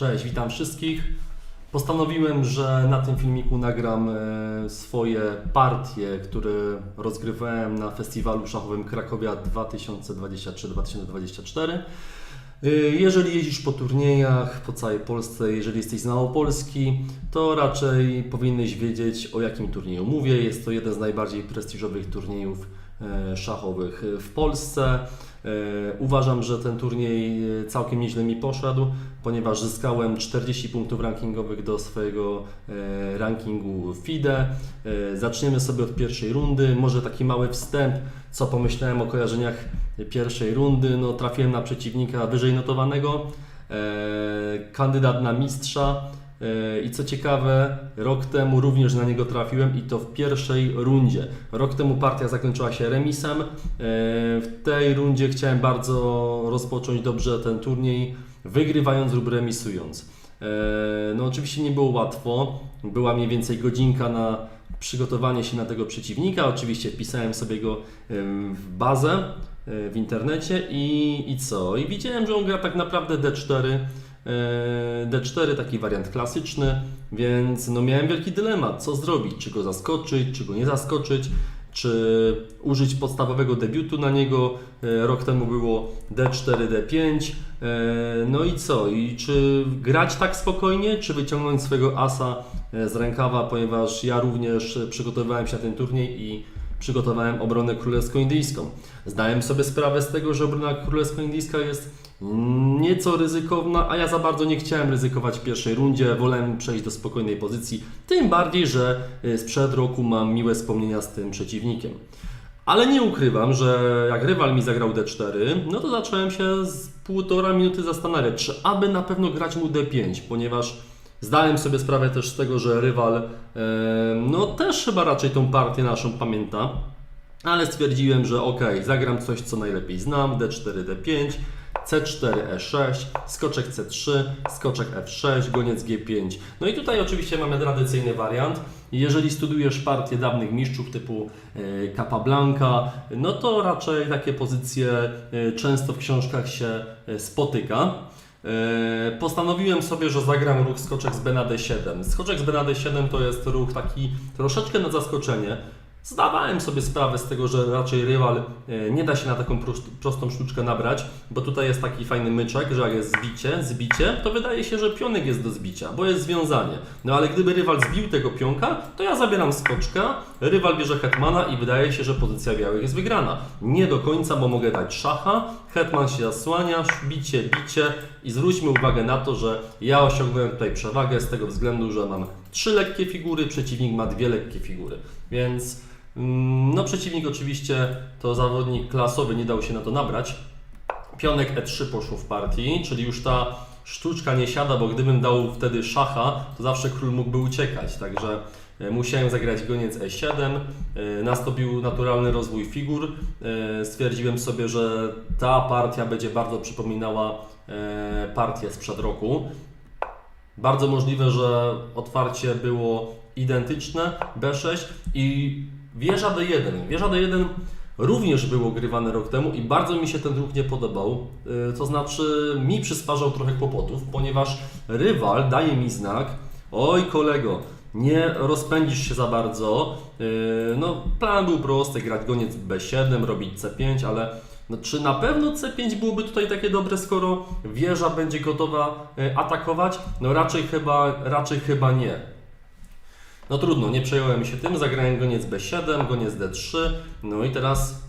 Cześć, witam wszystkich. Postanowiłem, że na tym filmiku nagram e, swoje partie, które rozgrywałem na festiwalu szachowym Krakowia 2023-2024. E, Jeżeli jeździsz po turniejach po całej Polsce, jeżeli jesteś z Małopolski, to raczej powinieneś wiedzieć o jakim turnieju mówię. Jest to jeden z najbardziej prestiżowych turniejów szachowych w Polsce. E, Uważam, że ten turniej e, całkiem nieźle mi poszedł, ponieważ zyskałem 40 punktów rankingowych do swojego e, rankingu FIDE. E, Zaczniemy sobie od pierwszej rundy. Może taki mały wstęp, co pomyślałem o kojarzeniach pierwszej rundy. No, trafiłem na przeciwnika wyżej notowanego, e, kandydat na mistrza. E, I co ciekawe, rok temu również na niego trafiłem i to w pierwszej rundzie. Rok temu partia zakończyła się remisem. E, W tej rundzie chciałem bardzo rozpocząć dobrze ten turniej, wygrywając lub remisując. E, No oczywiście nie było łatwo. Była mniej więcej godzinka na przygotowanie się na tego przeciwnika. Oczywiście wpisałem sobie go w bazę w internecie i, i co? I widziałem, że on gra tak naprawdę D4. E, D4 taki wariant klasyczny, więc no miałem wielki dylemat, co zrobić, czy go zaskoczyć, czy go nie zaskoczyć, czy użyć podstawowego debiutu na niego. E, Rok temu było D4, D5. E, No i co? I czy grać tak spokojnie, czy wyciągnąć swojego asa z rękawa, ponieważ ja również przygotowywałem się na ten turniej i przygotowałem obronę królewsko-indyjską. Zdałem sobie sprawę z tego, że obrona królewsko-indyjska jest nieco ryzykowna, a ja za bardzo nie chciałem ryzykować w pierwszej rundzie, wolałem przejść do spokojnej pozycji, tym bardziej, że y, sprzed roku mam miłe wspomnienia z tym przeciwnikiem. Ale nie ukrywam, że jak rywal mi zagrał D4, no to zacząłem się z półtora minuty zastanawiać, czy aby na pewno grać mu D5, ponieważ zdałem sobie sprawę też z tego, że rywal e, no też chyba raczej tą partię naszą pamięta, ale stwierdziłem, że ok, zagram coś, co najlepiej znam, D4, D5, C4, E6, skoczek C3, skoczek F6, goniec G5. No i tutaj oczywiście mamy tradycyjny wariant. Jeżeli studujesz partię dawnych mistrzów typu e, Capablanca, no to raczej takie pozycje e, często w książkach się e, spotyka. Postanowiłem sobie, że zagram ruch skoczek z B na D7. Skoczek z B na D7 to jest ruch taki troszeczkę na zaskoczenie. Zdawałem sobie sprawę z tego, że raczej rywal e, nie da się na taką prost- prostą sztuczkę nabrać, bo tutaj jest taki fajny myczek, że jak jest zbicie, zbicie, to wydaje się, że pionek jest do zbicia, bo jest związanie. No ale gdyby rywal zbił tego pionka, to ja zabieram skoczka, rywal bierze hetmana i wydaje się, że pozycja białych jest wygrana. Nie do końca, bo mogę dać szacha, hetman się zasłania, bicie, bicie i zwróćmy uwagę na to, że ja osiągnąłem tutaj przewagę z tego względu, że mam trzy lekkie figury, przeciwnik ma dwie lekkie figury, więc mm, no przeciwnik oczywiście to zawodnik klasowy, nie dał się na to nabrać. Pionek E3 poszło w partii, czyli już ta sztuczka nie siada, bo gdybym dał wtedy szacha, to zawsze król mógłby uciekać, także e, musiałem zagrać goniec E7, e, nastąpił naturalny rozwój figur, e, stwierdziłem sobie, że ta partia będzie bardzo przypominała partię sprzed roku. Bardzo możliwe, że otwarcie było identyczne B6 i wieża D1. Wieża D1 również było grywane rok temu i bardzo mi się ten ruch nie podobał. Yy, To znaczy mi przysparzał trochę kłopotów, ponieważ rywal daje mi znak, oj kolego, nie rozpędzisz się za bardzo. Yy, No, plan był prosty, grać goniec B7, robić C5, ale no, czy na pewno C5 byłoby tutaj takie dobre, skoro wieża będzie gotowa e, atakować? No raczej chyba, raczej chyba nie. No trudno, nie przejąłem się tym, zagrałem goniec B7, goniec D3, no i teraz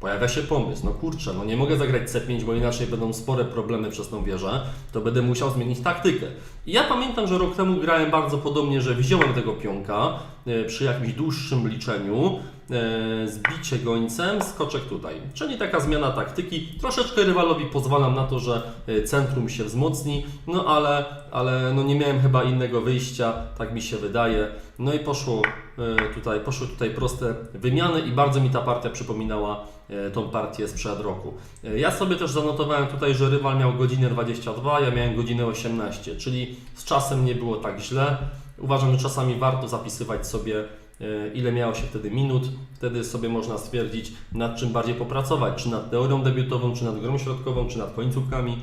pojawia się pomysł, no kurczę, no nie mogę zagrać C5, bo inaczej będą spore problemy przez tą wieżę, to będę musiał zmienić taktykę. I ja pamiętam, że rok temu grałem bardzo podobnie, że wziąłem tego pionka e, przy jakimś dłuższym liczeniu, zbicie gońcem, skoczek tutaj. Czyli taka zmiana taktyki. Troszeczkę rywalowi pozwalam na to, że e, centrum się wzmocni, no ale, ale no nie miałem chyba innego wyjścia, tak mi się wydaje. No i poszło e, tutaj, poszły tutaj proste wymiany i bardzo mi ta partia przypominała e, tą partię sprzed roku. E, Ja sobie też zanotowałem tutaj, że rywal miał godzinę 22, ja miałem godzinę 18, czyli z czasem nie było tak źle. Uważam, że czasami warto zapisywać sobie e, ile miało się wtedy minut. Wtedy sobie można stwierdzić, nad czym bardziej popracować, czy nad teorią debiutową, czy nad grą środkową, czy nad końcówkami.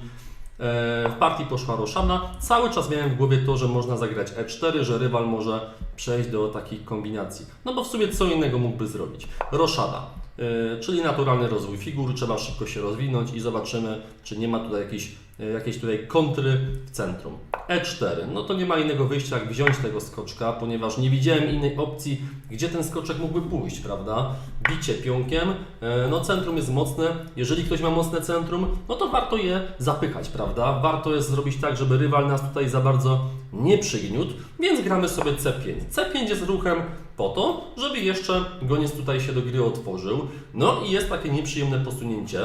w partii poszła roszada. Cały czas miałem w głowie to, że można zagrać E4, że rywal może przejść do takich kombinacji. No bo w sumie co innego mógłby zrobić? Roszada. E, czyli naturalny rozwój figur, trzeba szybko się rozwinąć i zobaczymy, czy nie ma tutaj jakiejś, e, jakiejś tutaj kontry w centrum. E4, no to nie ma innego wyjścia jak wziąć tego skoczka, ponieważ nie widziałem innej opcji, gdzie ten skoczek mógłby pójść, prawda? Bicie pionkiem, e, no centrum jest mocne, jeżeli ktoś ma mocne centrum, no to warto je zapychać, prawda? Warto jest zrobić tak, żeby rywal nas tutaj za bardzo nie przygniótł, więc gramy sobie C5. C5 jest ruchem po to, żeby jeszcze goniec tutaj się do gry otworzył. No i jest takie nieprzyjemne posunięcie.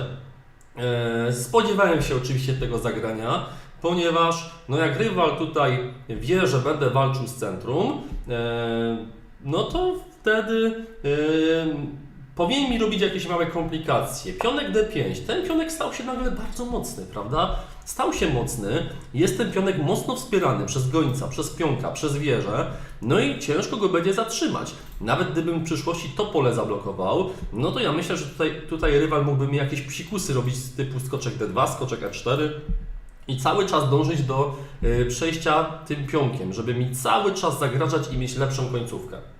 E, Spodziewałem się oczywiście tego zagrania, ponieważ no jak rywal tutaj wie, że będę walczył z centrum, e, no to wtedy e, powinien mi robić jakieś małe komplikacje. Pionek D5. Ten pionek stał się nagle bardzo mocny, prawda? Stał się mocny, jest ten pionek mocno wspierany przez gońca, przez pionka, przez wieżę, no i ciężko go będzie zatrzymać. Nawet gdybym w przyszłości to pole zablokował, no to ja myślę, że tutaj, tutaj rywal mógłby mi jakieś psikusy robić z typu skoczek D2, skoczek E4 i cały czas dążyć do y, przejścia tym pionkiem, żeby mi cały czas zagrażać i mieć lepszą końcówkę.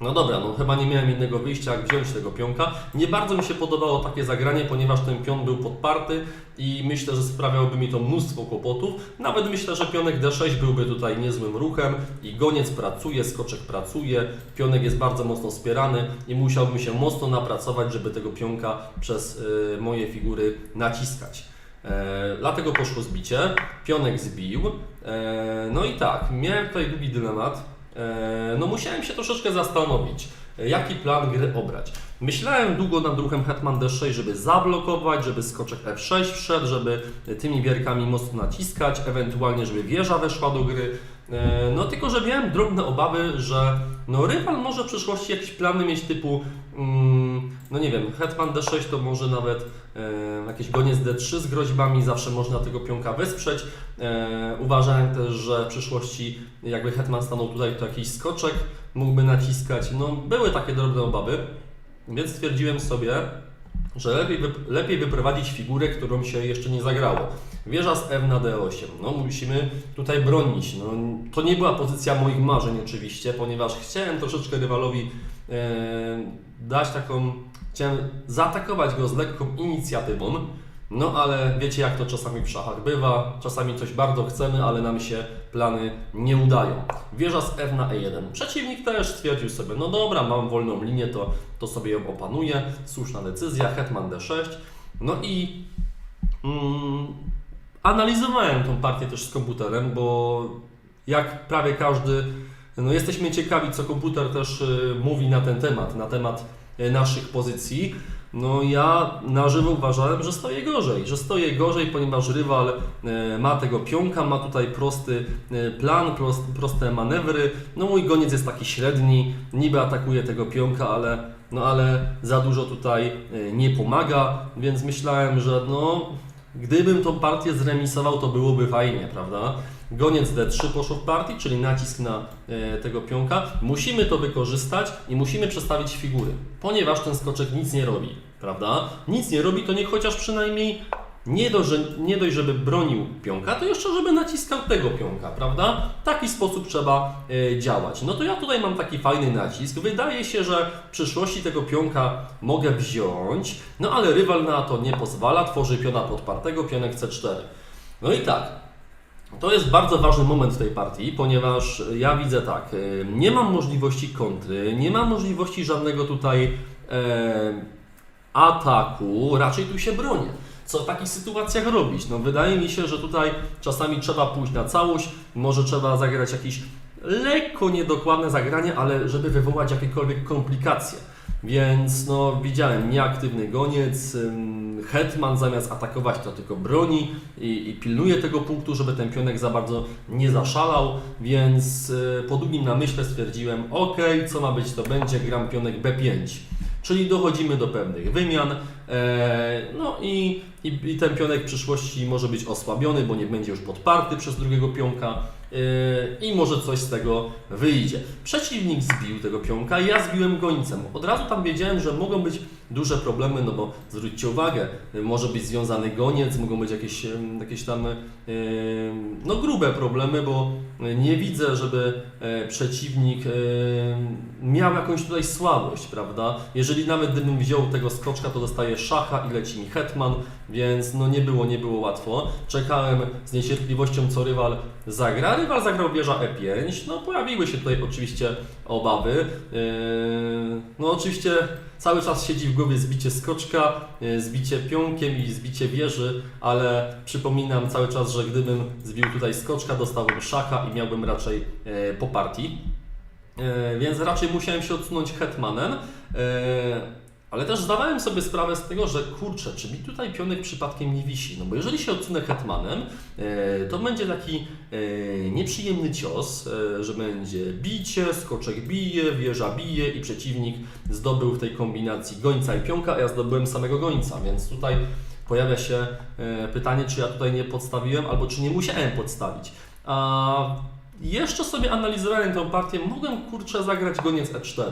No dobra, no chyba nie miałem innego wyjścia, jak wziąć tego pionka. Nie bardzo mi się podobało takie zagranie, ponieważ ten pion był podparty i myślę, że sprawiałoby mi to mnóstwo kłopotów. Nawet myślę, że pionek D6 byłby tutaj niezłym ruchem i goniec pracuje, skoczek pracuje, pionek jest bardzo mocno wspierany i musiałbym się mocno napracować, żeby tego pionka przez y, moje figury naciskać. E, dlatego poszło zbicie, pionek zbił. E, no i tak, miałem tutaj długi dylemat. E, no musiałem się troszeczkę zastanowić, jaki plan gry obrać. Myślałem długo nad ruchem Hetman D6, żeby zablokować, żeby skoczek F6 wszedł, żeby tymi bierkami mocno naciskać, ewentualnie żeby wieża weszła do gry. E, No tylko, że miałem drobne obawy, że no rywal może w przyszłości jakieś plany mieć typu, mm, no nie wiem, Hetman D6 to może nawet e, jakiś goniec D3 z groźbami, zawsze można tego pionka wesprzeć. E, uważałem też, że w przyszłości jakby Hetman stanął tutaj, to jakiś skoczek mógłby naciskać. No były takie drobne obawy, więc stwierdziłem sobie, że lepiej, lepiej wyprowadzić figurę, którą się jeszcze nie zagrało. Wieża z F na D8. No musimy tutaj bronić. No, to nie była pozycja moich marzeń oczywiście, ponieważ chciałem troszeczkę rywalowi dać taką... Chciałem zaatakować go z lekką inicjatywą, no ale wiecie jak to czasami w szachach bywa. Czasami coś bardzo chcemy, ale nam się plany nie udają. Wieża z F na E1. Przeciwnik też stwierdził sobie, no dobra, mam wolną linię, to, to sobie ją opanuję. Słuszna decyzja, Hetman D6. No i mm, analizowałem tą partię też z komputerem, bo jak prawie każdy, no jesteśmy ciekawi, co komputer też y, mówi na ten temat, na temat y, naszych pozycji. No ja na żywo uważałem, że stoję gorzej, że stoję gorzej, ponieważ rywal e, ma tego pionka, ma tutaj prosty plan, prost, proste manewry. No mój goniec jest taki średni, niby atakuje tego pionka, ale, no ale za dużo tutaj nie pomaga, więc myślałem, że no gdybym tą partię zremisował, to byłoby fajnie, prawda? Goniec D3 poszło w partii, czyli nacisk na e, tego pionka. Musimy to wykorzystać i musimy przestawić figury, ponieważ ten skoczek nic nie robi, prawda? Nic nie robi, to niech chociaż przynajmniej nie dość, że, nie dość, żeby bronił pionka, to jeszcze żeby naciskał tego pionka, prawda? W taki sposób trzeba e, działać. No to ja tutaj mam taki fajny nacisk. Wydaje się, że w przyszłości tego pionka mogę wziąć, no ale rywal na to nie pozwala, tworzy piona podpartego, pionek C4. No i tak, to jest bardzo ważny moment w tej partii, ponieważ ja widzę tak, y, nie mam możliwości kontry, nie mam możliwości żadnego tutaj e, ataku, raczej tu się bronię. Co w takich sytuacjach robić? No wydaje mi się, że tutaj czasami trzeba pójść na całość, może trzeba zagrać jakieś lekko niedokładne zagranie, ale żeby wywołać jakiekolwiek komplikacje. Więc no widziałem nieaktywny goniec, hetman zamiast atakować to tylko broni i, i pilnuje tego punktu, żeby ten pionek za bardzo nie zaszalał, więc y, po długim namyśle stwierdziłem, ok, co ma być to będzie, gram pionek B5. Czyli dochodzimy do pewnych wymian, e, no i, i, i ten pionek w przyszłości może być osłabiony, bo nie będzie już podparty przez drugiego pionka. Yy, i może coś z tego wyjdzie. Przeciwnik zbił tego pionka, ja zbiłem gońcem. Od razu tam wiedziałem, że mogą być duże problemy, no bo zwróćcie uwagę, może być związany goniec, mogą być jakieś, jakieś tam no grube problemy, bo nie widzę, żeby e, przeciwnik miał jakąś tutaj słabość, prawda? Jeżeli nawet gdybym wziął tego skoczka, to dostaje szacha i leci mi hetman, więc no nie było, nie było łatwo. Czekałem z niecierpliwością, co rywal zagra. Rywal zagrał wieża E5, no pojawiły się tutaj oczywiście obawy. E, No oczywiście cały czas siedzi w głowie zbicie skoczka, e, zbicie pionkiem i zbicie wieży, ale przypominam cały czas, że gdybym zbił tutaj skoczka, dostałbym szacha i miałbym raczej e, po partii. Więc raczej musiałem się odsunąć hetmanem. Ale też zdawałem sobie sprawę z tego, że kurczę, czy mi tutaj pionek przypadkiem nie wisi? No bo jeżeli się odsunę hetmanem, e, to będzie taki e, nieprzyjemny cios, e, że będzie bicie, skoczek bije, wieża bije i przeciwnik zdobył w tej kombinacji gońca i pionka, a ja zdobyłem samego gońca, więc tutaj pojawia się pytanie, czy ja tutaj nie podstawiłem, albo czy nie musiałem podstawić. A jeszcze sobie analizowałem tę partię, mogłem kurczę zagrać goniec E4.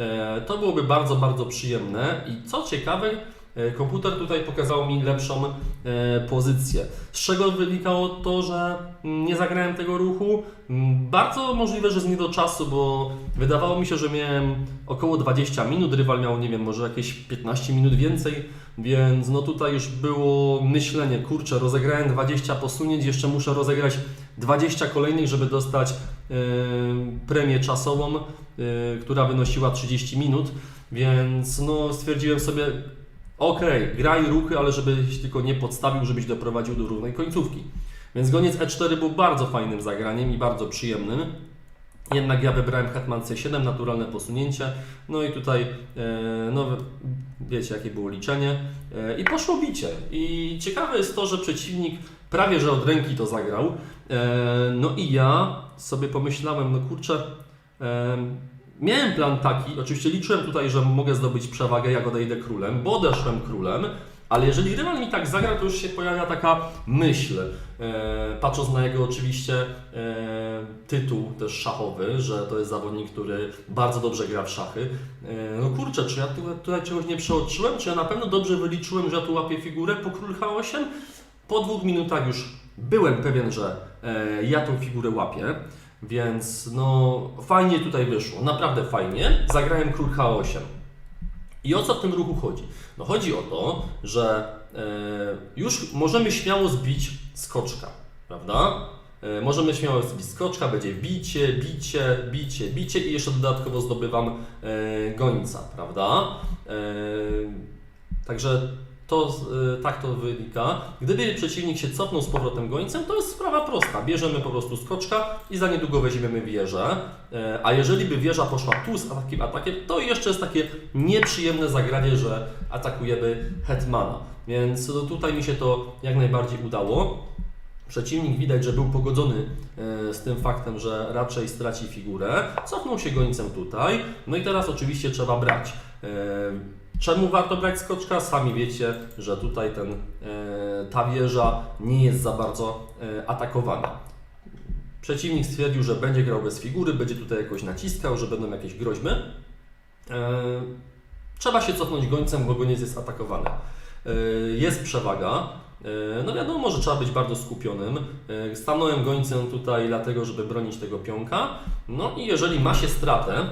E, To byłoby bardzo, bardzo przyjemne i co ciekawe, e, komputer tutaj pokazał mi lepszą e, pozycję. Z czego wynikało to, że mm, nie zagrałem tego ruchu? Mm, Bardzo możliwe, że z nie do czasu, bo wydawało mi się, że miałem około 20 minut, rywal miał, nie wiem, może jakieś 15 minut więcej, więc no tutaj już było myślenie, kurczę, rozegrałem 20 posunięć, jeszcze muszę rozegrać 20 kolejnych, żeby dostać premię czasową, e, która wynosiła 30 minut, więc no stwierdziłem sobie, okej, graj ruchy, ale żebyś tylko nie podstawił, żebyś doprowadził do równej końcówki. Więc goniec E4 był bardzo fajnym zagraniem i bardzo przyjemnym. Jednak ja wybrałem Hetman C7, naturalne posunięcie. No i tutaj, e, no wiecie jakie było liczenie. E, I poszło bicie. I ciekawe jest to, że przeciwnik prawie że od ręki to zagrał. E, no i ja sobie pomyślałem, no kurczę, miałem plan taki, oczywiście liczyłem tutaj, że mogę zdobyć przewagę, jak odejdę królem, bo odeszłem królem. Ale jeżeli rywal mi tak zagra, to już się pojawia taka myśl, e, patrząc na jego oczywiście e, tytuł też szachowy, że to jest zawodnik, który bardzo dobrze gra w szachy. E, no kurczę, czy ja tu, tutaj czegoś nie przeoczyłem? Czy ja na pewno dobrze wyliczyłem, że ja tu łapię figurę po król H8? Po dwóch minutach już byłem pewien, że e, ja tą figurę łapię. Więc no fajnie tutaj wyszło, naprawdę fajnie. Zagrałem król H8. I o co w tym ruchu chodzi? No chodzi o to, że e, już możemy śmiało zbić skoczka, prawda? E, możemy śmiało zbić skoczka, będzie bicie, bicie, bicie, bicie i jeszcze dodatkowo zdobywam e, gońca, prawda? E, także to, e, tak to wynika. Gdyby przeciwnik się cofnął z powrotem gońcem, to jest sprawa prosta. Bierzemy po prostu skoczka i za niedługo weźmiemy wieżę. E, A jeżeli by wieża poszła tu z takim atakiem, to jeszcze jest takie nieprzyjemne zagranie, że atakujemy hetmana. Więc tutaj mi się to jak najbardziej udało. Przeciwnik widać, że był pogodzony e, z tym faktem, że raczej straci figurę. Cofnął się gońcem tutaj. No i teraz oczywiście trzeba brać. Czemu warto brać skoczka? Sami wiecie, że tutaj ten, e, ta wieża nie jest za bardzo e, atakowana. Przeciwnik stwierdził, że będzie grał bez figury, będzie tutaj jakoś naciskał, że będą jakieś groźby. E, trzeba się cofnąć gońcem, bo goniec jest atakowany. Jest przewaga. E, No wiadomo, że trzeba być bardzo skupionym. E, Stanąłem gońcem tutaj dlatego, żeby bronić tego pionka. No i jeżeli ma się stratę e,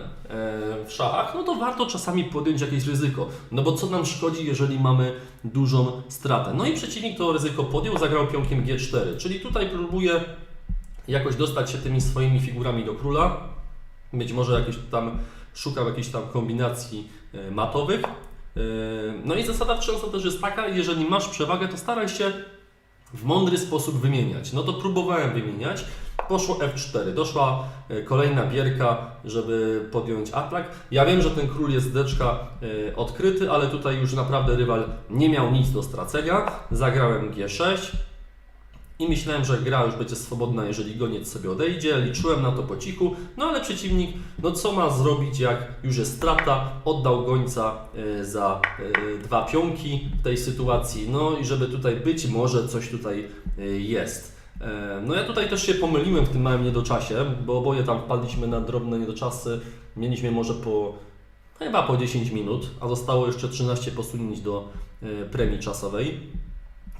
w szachach, no to warto czasami podjąć jakieś ryzyko. No bo co nam szkodzi, jeżeli mamy dużą stratę? No i przeciwnik to ryzyko podjął, zagrał pionkiem G4, czyli tutaj próbuje jakoś dostać się tymi swoimi figurami do króla. Być może jakieś tam szukał jakichś tam kombinacji matowych. E, No i zasada często też jest taka, jeżeli masz przewagę, to staraj się w mądry sposób wymieniać. No to próbowałem wymieniać. Poszło F4, doszła e, kolejna bierka, żeby podjąć atak. Ja wiem, że ten król jest deczka e, odkryty, ale tutaj już naprawdę rywal nie miał nic do stracenia. Zagrałem G6 i myślałem, że gra już będzie swobodna, jeżeli goniec sobie odejdzie. Liczyłem na to po cichu, no ale przeciwnik, no co ma zrobić, jak już jest strata, oddał gońca e, za e, dwa pionki w tej sytuacji. No i żeby tutaj być może coś tutaj e, jest. No ja tutaj też się pomyliłem w tym małym niedoczasie, bo oboje tam wpadliśmy na drobne niedoczasy. Mieliśmy może po chyba po 10 minut, a zostało jeszcze 13 posunięć do premii czasowej.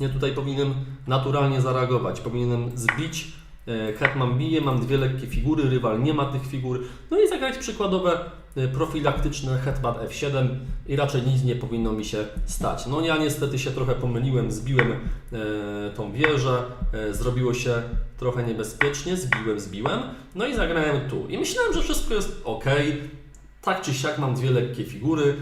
Ja tutaj powinienem naturalnie zareagować, powinienem zbić. e, Hetman bije, mam dwie lekkie figury, rywal nie ma tych figur. No i zagrać przykładowe e, profilaktyczne Hetman F7 i raczej nic nie powinno mi się stać. No ja niestety się trochę pomyliłem, zbiłem e, tą wieżę, zrobiło się trochę niebezpiecznie, zbiłem, zbiłem, no i zagrałem tu. I myślałem, że wszystko jest ok. Tak czy siak mam dwie lekkie figury,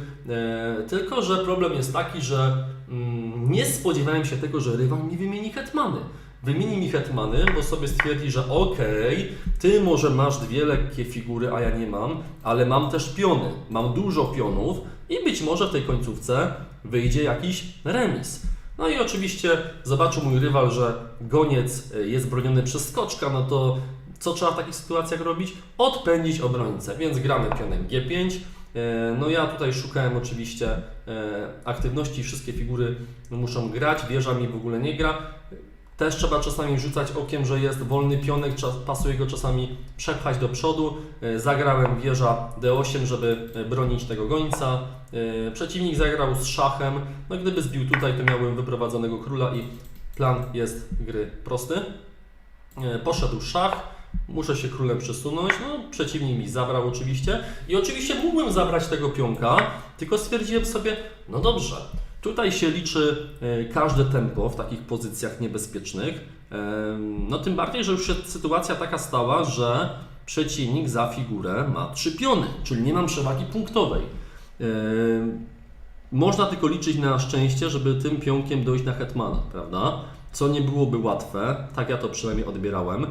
tylko że problem jest taki, że mm, nie spodziewałem się tego, że rywal mi wymieni hetmany. Wymieni mi hetmany, bo sobie stwierdzi, że okej, ty może masz dwie lekkie figury, a ja nie mam, ale mam też piony. Mam dużo pionów i być może w tej końcówce wyjdzie jakiś remis. No i oczywiście zobaczył mój rywal, że goniec jest broniony przez skoczka, no to co trzeba w takich sytuacjach robić? Odpędzić obrońcę, więc gramy pionem G5. E, No ja tutaj szukałem oczywiście e, aktywności, wszystkie figury muszą grać, wieża mi w ogóle nie gra. Też trzeba czasami rzucać okiem, że jest wolny pionek, pasuje go czasami przepchać do przodu. E, Zagrałem wieża D8, żeby bronić tego gońca. Przeciwnik zagrał z szachem. No gdyby zbił tutaj, to miałbym wyprowadzonego króla i plan jest gry prosty. Poszedł szach, muszę się królem przesunąć. No, przeciwnik mi zabrał oczywiście. I oczywiście mógłbym zabrać tego pionka, tylko stwierdziłem sobie, no dobrze, tutaj się liczy e, każde tempo w takich pozycjach niebezpiecznych. E, No tym bardziej, że już się sytuacja taka stała, że przeciwnik za figurę ma trzy piony, czyli nie mam przewagi punktowej. E, Można tylko liczyć na szczęście, żeby tym pionkiem dojść na hetmana, prawda? Co nie byłoby łatwe, tak ja to przynajmniej odbierałem.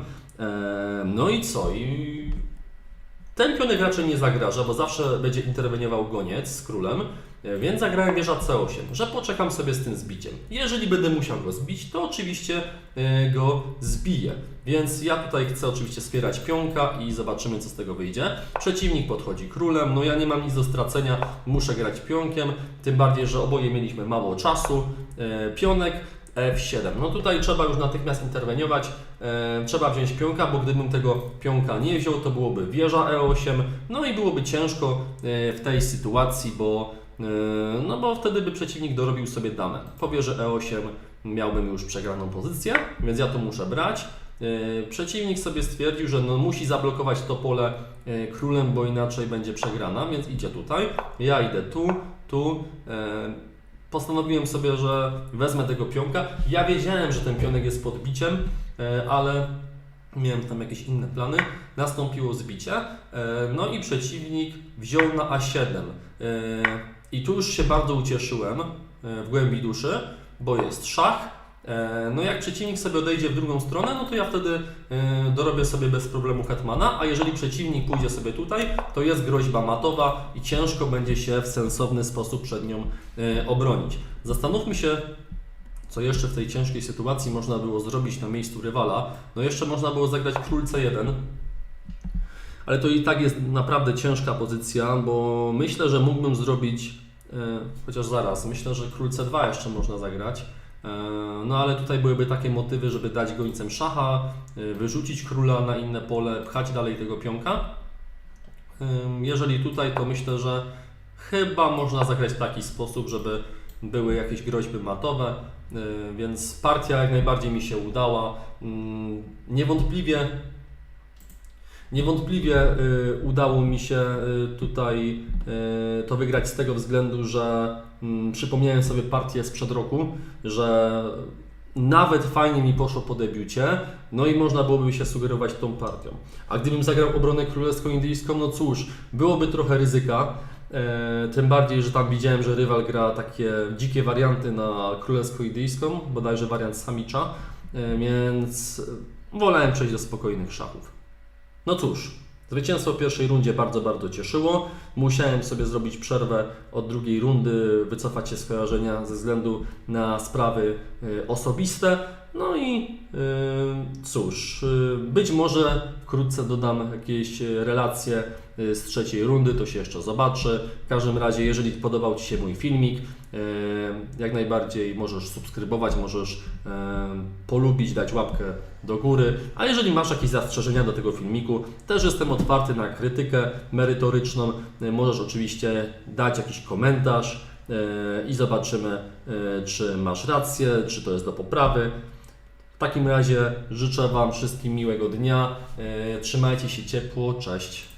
No i co? I ten pionek raczej nie zagraża, bo zawsze będzie interweniował goniec z królem, e, więc zagrałem wieża C8, że poczekam sobie z tym zbiciem. Jeżeli będę musiał go zbić, to oczywiście e, go zbiję. Więc ja tutaj chcę oczywiście wspierać pionka i zobaczymy co z tego wyjdzie. Przeciwnik podchodzi królem, no ja nie mam nic do stracenia, muszę grać pionkiem, tym bardziej, że oboje mieliśmy mało czasu. E, Pionek F7. No tutaj trzeba już natychmiast interweniować, e, trzeba wziąć pionka, bo gdybym tego pionka nie wziął, to byłoby wieża E8, no i byłoby ciężko e, w tej sytuacji, bo, e, no bo wtedy by przeciwnik dorobił sobie damę. Po wieży E8 miałbym już przegraną pozycję, więc ja to muszę brać. E, Przeciwnik sobie stwierdził, że no musi zablokować to pole e, królem, bo inaczej będzie przegrana, więc idzie tutaj. Ja idę tu, tu. e, Postanowiłem sobie, że wezmę tego pionka. Ja wiedziałem, że ten pionek jest podbiciem, e, ale miałem tam jakieś inne plany. Nastąpiło zbicie, e, no i przeciwnik wziął na A7. E, I tu już się bardzo ucieszyłem w głębi duszy, bo jest szach. E, No jak przeciwnik sobie odejdzie w drugą stronę, no to ja wtedy e, dorobię sobie bez problemu hetmana, a jeżeli przeciwnik pójdzie sobie tutaj, to jest groźba matowa i ciężko będzie się w sensowny sposób przed nią e, obronić. Zastanówmy się, co jeszcze w tej ciężkiej sytuacji można było zrobić na miejscu rywala. No jeszcze można było zagrać król C1, ale to i tak jest naprawdę ciężka pozycja, bo myślę, że mógłbym zrobić, chociaż zaraz, myślę, że król C2 jeszcze można zagrać. E, No ale tutaj byłyby takie motywy, żeby dać gońcem szacha, e, wyrzucić króla na inne pole, pchać dalej tego pionka. Jeżeli tutaj, to myślę, że chyba można zagrać w taki sposób, żeby były jakieś groźby matowe, yy, więc partia jak najbardziej mi się udała. Niewątpliwie Niewątpliwie y, udało mi się y, tutaj y, to wygrać z tego względu, że mm, przypomniałem sobie partię sprzed roku, że nawet fajnie mi poszło po debiucie, no i można byłoby się sugerować tą partią. A gdybym zagrał obronę królewsko-indyjską, no cóż, byłoby trochę ryzyka. E, tym bardziej, że tam widziałem, że rywal gra takie dzikie warianty na królewsko-indyjską, bodajże wariant samicza, e, więc wolałem przejść do spokojnych szachów. No cóż, zwycięstwo w pierwszej rundzie bardzo, bardzo cieszyło. Musiałem sobie zrobić przerwę od drugiej rundy, wycofać się z kojarzenia ze względu na sprawy y, osobiste. No i y, cóż, y, być może wkrótce dodam jakieś relacje z trzeciej rundy, to się jeszcze zobaczy. W każdym razie, jeżeli podobał Ci się mój filmik, Jak najbardziej możesz subskrybować, możesz polubić, dać łapkę do góry. A jeżeli masz jakieś zastrzeżenia do tego filmiku, też jestem otwarty na krytykę merytoryczną. E, Możesz oczywiście dać jakiś komentarz e, i zobaczymy, e, czy masz rację, czy to jest do poprawy. W takim razie życzę Wam wszystkim miłego dnia. Trzymajcie się ciepło. Cześć.